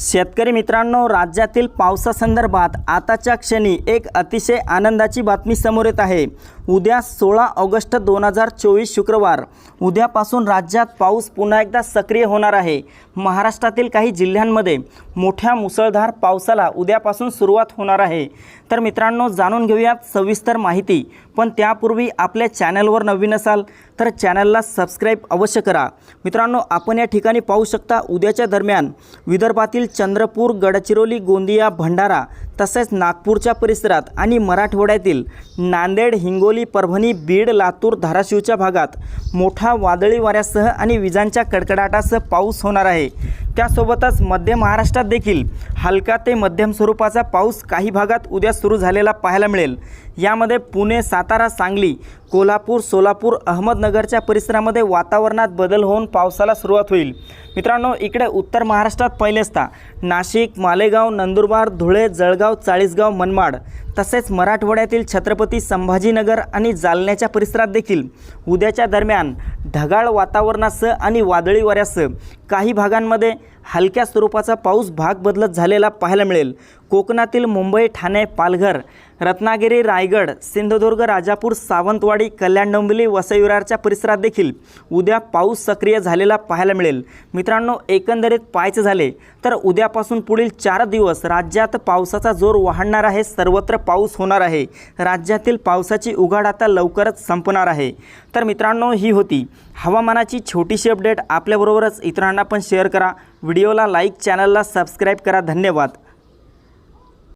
शेतकरी मित्रांनो राज्यातील पावसासंदर्भात आताच्या क्षणी एक अतिशय आनंदाची बातमी समोर येत आहे. उद्या सोळा ऑगस्ट दोन हजार चोवीस शुक्रवार. उद्यापासून राज्यात पाऊस पुन्हा एकदा सक्रिय होणार आहे. महाराष्ट्रातील काही जिल्ह्यांमध्ये मोठ्या मुसळधार पावसाला उद्यापासून सुरुवात होणार आहे. तर मित्रांनो जाणून घेऊयात सविस्तर माहिती. पण त्यापूर्वी आपल्या चॅनलवर नवीन असाल तर चॅनलला सबस्क्राईब अवश्य करा. मित्रांनो आपण या ठिकाणी पाहू शकता उद्याच्या दरम्यान विदर्भातील चंद्रपूर गडचिरोली गोंदिया भंडारा तसेच नागपूरच्या परिसरात आणि मराठवाड्यातील नांदेड हिंगोली परभणी बीड लातूर धाराशिवच्या भागात मोठा वादळी वाऱ्यासह आणि विजांच्या कडकडाटासह पाऊस होणार आहे. त्यासोबतच मध्य महाराष्ट्रात देखील हलका ते मध्यम स्वरूपाचा पाऊस काही भागात उद्या सुरू झालेला पाहायला मिळेल. यामध्ये पुणे सातारा सांगली कोल्हापूर सोलापूर अहमदनगरच्या परिसरामध्ये वातावरणात बदल होऊन पावसाला सुरुवात होईल. मित्रांनो इकडे उत्तर महाराष्ट्रात पहिले असता नाशिक मालेगाव नंदुरबार धुळे जळगाव चाळीसगाव मनमाड तसेच मराठवाड्यातील छत्रपती संभाजीनगर आणि जालन्याच्या परिसरात देखील. उद्याच्या दरम्यान ढगाळ वातावरणासह आणि वादळी वाऱ्यासह काही भागांमध्ये हलक्या स्वरूपाचा पाऊस भाग बदलत झालेला पाहायला मिळेल. कोकणातील मुंबई ठाणे पालघर रत्नागिरी रायगड सिंधुदुर्ग राजापूर सावंतवाडी कल्याण डोंबिवली वसईविरारच्या परिसरात देखील उद्या पाऊस सक्रिय झालेला पाहायला मिळेल. मित्रांनो एकंदरीत पाहायचे झाले तर उद्यापासून पुढील चार दिवस राज्यात पावसाचा जोर वाढणार आहे सर्वत्र पाऊस होणार आहे. राज्यातील पावसाची उघाड आता लवकरच संपणार आहे. तर मित्रांनो ही होती हवामानाची छोटीशी अपडेट. आपल्याबरोबरच इतरांना पण शेअर करा. व्हिडिओला लाईक चॅनलला सबस्क्राईब करा. धन्यवाद.